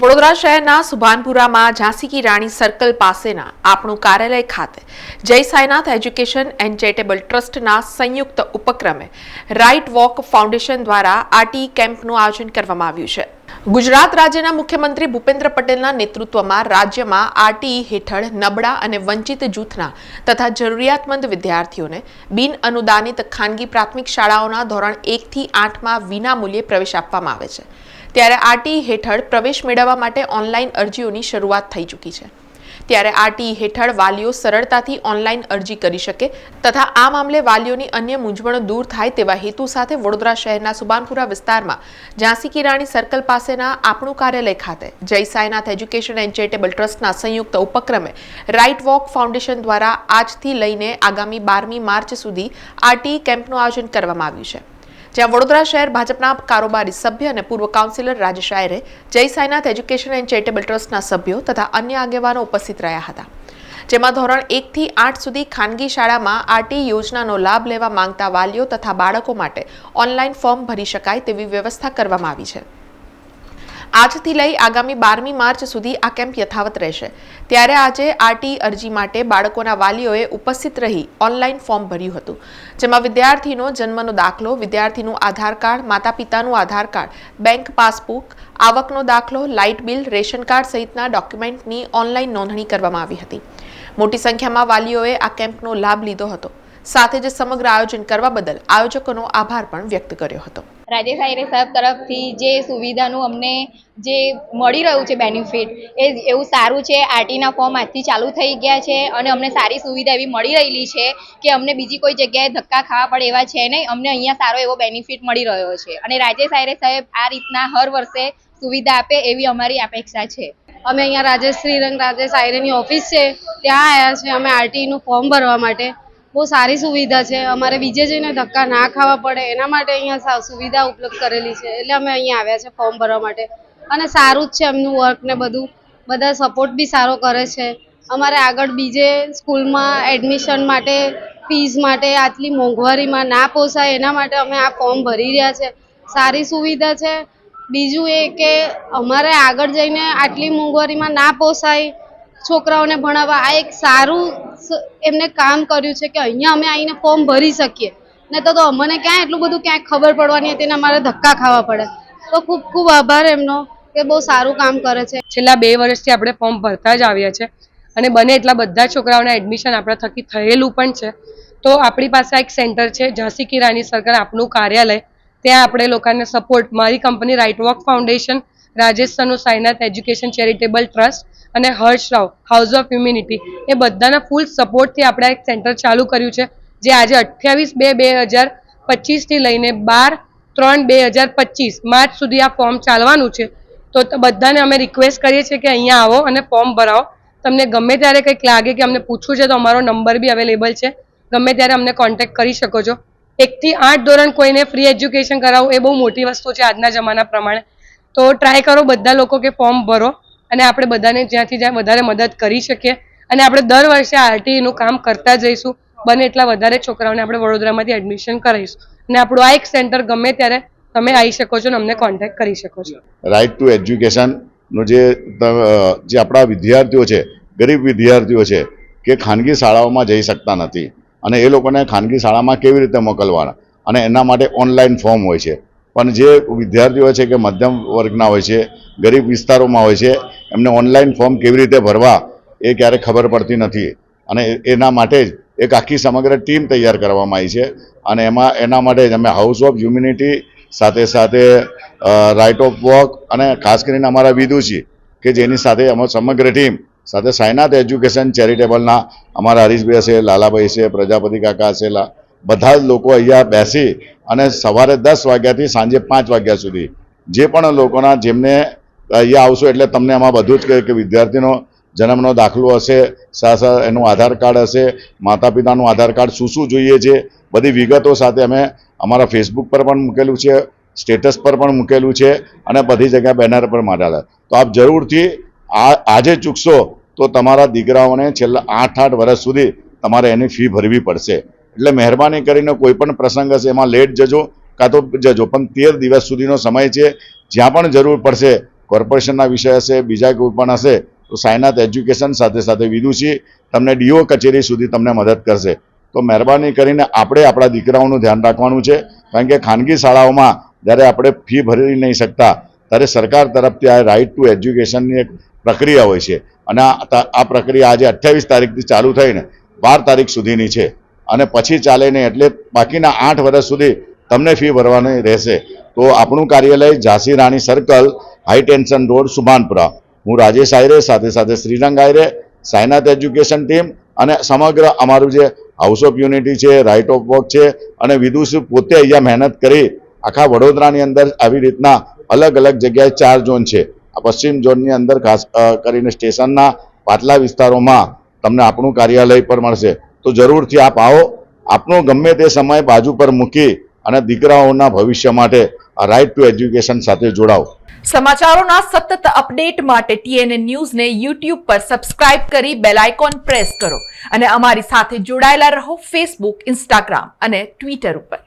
વડોદરા શહેરના સુભાનપુરામાં ઝાંસી કી રાણી સર્કલ પાસેના આપણું કાર્યાલય ખાતે જય સાઈનાથ એજ્યુકેશન એન્ડ ચેરિટેબલ ટ્રસ્ટના સંયુક્ત ઉપક્રમે રાઇટ વોક ફાઉન્ડેશન દ્વારા આરટી કેમ્પનું આયોજન કરવામાં આવ્યું છે. ગુજરાત રાજ્યના મુખ્યમંત્રી ભૂપેન્દ્ર પટેલના નેતૃત્વમાં રાજ્યમાં આરટીઈ હેઠળ નબળા અને વંચિત જૂથના તથા જરૂરિયાતમંદ વિદ્યાર્થીઓને બિન અનુદાનિત ખાનગી પ્રાથમિક શાળાઓના ધોરણ એકથી આઠમાં વિનામૂલ્યે પ્રવેશ આપવામાં આવે છે. ત્યારે આરટીઈ હેઠળ પ્રવેશ મેળવવા માટે ઓનલાઈન અરજીઓની શરૂઆત થઈ ચૂકી છે. ત્યારે આરટીઈ હેઠળ વાલીઓ સરળતાથી ઓનલાઈન અરજી કરી શકે તથા આ મામલે વાલીઓની અન્ય મૂંઝવણો દૂર થાય તેવા હેતુ સાથે વડોદરા શહેરના સુબાનપુરા વિસ્તારમાં ઝાંસી કિરાણી સર્કલ પાસેના આપણું કાર્યાલય ખાતે જય સાઈનાથ એજ્યુકેશન એન્ડ ચેરિટેબલ ટ્રસ્ટના સંયુક્ત ઉપક્રમે રાઇટ વોક ફાઉન્ડેશન દ્વારા આજથી લઈને આગામી બારમી માર્ચ સુધી આરટીઈ કેમ્પનું આયોજન કરવામાં આવ્યું છે. જ્યાં વડોદરા શહેર ભાજપના કારોબારી સભ્ય અને પૂર્વ કાઉન્સિલર રાજેશ આયરે, જય સાઈનાથ એજ્યુકેશન એન્ડ ચેરિટેબલ ટ્રસ્ટના સભ્યો તથા અન્ય આગેવાનો ઉપસ્થિત રહ્યા હતા. જેમાં ધોરણ એકથી આઠ સુધી ખાનગી શાળામાં આરટી યોજનાનો લાભ લેવા માંગતા વાલીઓ તથા બાળકો માટે ઓનલાઈન ફોર્મ ભરી શકાય તેવી વ્યવસ્થા કરવામાં આવી છે. આજથી લઈ આગામી બારમી માર્ચ સુધી આ કેમ્પ યથાવત રહેશે. ત્યારે આજે આરટી અરજી માટે બાળકોના વાલીઓએ ઉપસ્થિત રહી ઓનલાઈન ફોર્મ ભર્યું હતું. જેમાં વિદ્યાર્થીનો જન્મનો દાખલો, વિદ્યાર્થીનું આધાર કાર્ડ માતા પિતાનું આધાર કાર્ડ, બેંક પાસબુક, આવકનો દાખલો, લાઇટ બિલ, રેશન કાર્ડ સહિતના ડોક્યુમેન્ટની ઓનલાઈન નોંધણી કરવામાં આવી હતી. મોટી સંખ્યામાં વાલીઓએ આ કેમ્પનો લાભ લીધો હતો. સાથે જ સમગ્ર આયોજન કરવા બદલ આયોજકોનો આભાર પણ વ્યક્ત કર્યો હતો. રાજેશ આયરે સાહેબ તરફથી જે સુવિધાનું અમને જે મળી રહ્યું છે બેનિફિટ એ એવું સારું છે. આરટીના ફોર્મ આજથી ચાલુ થઈ ગયા છે અને અમને સારી સુવિધા એવી મળી રહેલી છે કે અમને બીજી કોઈ જગ્યાએ ધક્કા ખાવા પડે એવા છે નહીં. અમને અહીંયા સારો એવો બેનિફિટ મળી રહ્યો છે. અને રાજેશ આયરે સાહેબ આ રીતના હર વર્ષે સુવિધા આપે એવી અમારી અપેક્ષા છે. અમે અહીંયા રાજેશ શ્રીરંગ રાજેશ આયરેની ઓફિસ છે. ત્યાં આવ્યા છે. અમે આરટીનું ફોર્મ ભરવા માટે. બહુ સારી સુવિધા છે. અમારે બીજે જઈને ધક્કા ના ખાવા પડે. એના માટે અહીંયા સુવિધા ઉપલબ્ધ કરેલી છે. એટલે અમે અહીંયા આવ્યા છે ફોર્મ ભરવા માટે. અને સારું જ છે એમનું વર્ક ને બધું. બધા સપોર્ટ બી સારો કરે છે. અમારે આગળ બીજે સ્કૂલમાં એડમિશન માટે ફીસ માટે આટલી મોંઘવારીમાં ના પોસાય. એના માટે અમે આ ફોર્મ ભરી રહ્યા છે. સારી સુવિધા છે. બીજું એ કે અમારે આગળ જઈને આટલી મોંઘવારીમાં ના પોસાય. છોકરાઓને ભણાવવા, આ એક સારું એમને કામ કર્યું છે કે અહીંયા અમે આવીને ફોર્મ ભરી શકીએ. ને તો અમને ક્યાં એટલું બધું ક્યાંય ખબર પડવાની હતી ને અમારે ધક્કા ખાવા પડે. તો ખૂબ ખૂબ આભાર એમનો કે બહુ સારું કામ કરે છે. છેલ્લા બે વર્ષથી આપણે ફોર્મ ભરતા જ આવ્યા છે અને બને એટલા બધા છોકરાઓના એડમિશન આપણા થકી થયેલું પણ છે. તો આપણી પાસે એક સેન્ટર છે, ઝાંસી કી રાણી આપનું કાર્યાલય. ત્યાં આપણે લોકોને સપોર્ટ મારી company right walk foundation Rajesh Sanu Sainath education charitable trust અને Harsh Rao house of humanity એ બધાના ફૂલ સપોર્ટથી આપણે એક સેન્ટર ચાલુ કર્યું છે, જે આજે અઠ્યાવીસ બે બે હજાર પચીસથી લઈને બાર ત્રણ બે હજાર પચીસ માર્ચ સુધી આ ફોર્મ ચાલવાનું છે. તો બધાને અમે રિક્વેસ્ટ કરીએ છીએ કે અહીંયા આવો અને ફોર્મ ભરાવો. તમને ગમે ત્યારે કંઈક લાગે કે અમને પૂછવું છે તો અમારો નંબર બી અવેલેબલ છે. ગમે ત્યારે અમને કોન્ટેક્ટ કરી શકો છો. એકથી આઠ ધોરણ કોઈને ફ્રી એજ્યુકેશન કરાવવું એ બહુ મોટી વસ્તુ છે આજના જમાના પ્રમાણે. તો ટ્રાય કરો બધા લોકો કે ફોર્મ ભરો અને આપણે બધાને જ્યાંથી જ્યાં વધારે મદદ કરી શકીએ. અને આપણે દર વર્ષે આરટીઈનું કામ કરતા જઈશું. બને એટલા વધારે છોકરાઓને આપણે વડોદરામાંથી એડમિશન કરાવીશું. અને આપણું આ એક સેન્ટર ગમે ત્યારે તમે આવી શકો છો અને અમને કોન્ટેક્ટ કરી શકો છો. રાઇટ ટુ એજ્યુકેશનનો જે જે આપણા વિદ્યાર્થીઓ છે, ગરીબ વિદ્યાર્થીઓ છે, કે ખાનગી શાળાઓમાં જઈ શકતા નથી. અને એ લોકોને ખાનગી શાળામાં કેવી રીતે મોકલવાના? અને એના માટે ઓનલાઈન ફોર્મ હોય છે. પણ જે વિદ્યાર્થીઓ છે કે મધ્યમ વર્ગના હોય છે, ગરીબ વિસ્તારોમાં હોય છે, એમને ઓનલાઈન ફોર્મ કેવી રીતે ભરવા એ ક્યારે ખબર પડતી નથી. અને એના માટે જ એક આખી સમગ્ર ટીમ તૈયાર કરવામાં આવી છે. અને એમાં એના માટે જ અમે હાઉસ ઓફ હ્યુમિનિટી સાથે સાથે રાઇટ ઓફ વોક અને ખાસ કરીને અમારા વિદુષી કે જેની સાથે અમે સમગ્ર ટીમ સાથે સાયનાથ એજ્યુકેશન ચેરિટેબલના અમારા હરીશભાઈ છે લાલાભાઈ છે પ્રજાપતિ કાકા છે બધા જ લોકો અહીંયા બેસી અને સવારે દસ વાગ્યાથી સાંજે પાંચ વાગ્યા સુધી જે પણ લોકોના જેમને અહીંયા આવશો એટલે તમને આમાં બધું જ કહે કે વિદ્યાર્થીનો જન્મનો દાખલો હશે એનું આધાર કાર્ડ હશે માતા પિતાનું આધાર કાર્ડ શું શું જોઈએ છે, બધી વિગતો સાથે અમે અમારા ફેસબુક પર પણ મૂકેલું છે, સ્ટેટસ પર પણ મૂકેલું છે અને બધી જગ્યા બેનર પર મારેલા. તો આપ જરૂરથી આ આજે ચૂકશો તો તમારા દીકરાઓને છેલ્લા આઠ આઠ વર્ષ સુધી તમારે એની ફી ભરવી પડશે. એટલે મહેરબાની કરીને કોઈ પણ પ્રસંગ હશે, એમાં લેટ જજો, કાં તો જજો, પણ તેર દિવસ સુધીનો સમય છે, જ્યાં પણ જરૂર પડશે, કોર્પોરેશનના વિષય હશે, બીજા કોઈ પણ હશે, તો સાયનાથ એજ્યુકેશન સાથે સાથે વિદુષી તમને ડીઓ કચેરી સુધી તમને મદદ કરશે. તો મહેરબાની કરીને આપણે આપણા દીકરાઓનું ધ્યાન રાખવાનું છે, કારણ કે ખાનગી શાળાઓમાં જ્યારે આપણે ફી ભરી નહીં શકતા, ત્યારે સરકાર તરફથી આ રાઇટ ટુ એજ્યુકેશનની એક પ્રક્રિયા હોય છે. અને આ પ્રક્રિયા આજે અઠ્યાવીસ તારીખથી ચાલુ થઈને બાર તારીખ સુધીની છે. અને પછી ચાલે નહીં એટલે બાકીના આઠ વર્ષ સુધી તમને ફી ભરવાની રહેશે. તો આપણું કાર્યાલય Jhansi Rani circle, high tension road, Subhanpura. હું રાજેશ આયરે, સાથે સાથે શ્રીરંગ આયરે, સાયનાથ એજ્યુકેશન ટીમ અને સમગ્ર અમારું જે હાઉસ ઓફ યુનિટી છે, રાઇટ ઓફ વર્ક છે અને વિદુષ પોતે અહીંયા મહેનત કરી આખા વડોદરાની અંદર આવી રીતના અલગ અલગ જગ્યાએ ચાર ઝોન છે. આ પશ્ચિમ ઝોનની અંદર ખાસ કરીને સ્ટેશનના પાટલા વિસ્તારોમાં તમને આપણું કાર્યાલય પર મળશે. તો જરૂરથી આપ આવો. આપનો ગમે તે સમય બાજુ પર મૂકી અને દીકરાઓના ભવિષ્ય માટે રાઇટ ટુ એજ્યુકેશન સાથે જોડાઓ. સમાચારોના સતત અપડેટ માટે ટીએનએ ન્યૂઝને યુટ્યુબ પર સબસ્ક્રાઇબ કરી બેલ આઇકોન પ્રેસ કરો અને અમારી સાથે જોડાયેલા રહો ફેસબુક ઇન્સ્ટાગ્રામ અને ટ્વિટર ઉપર.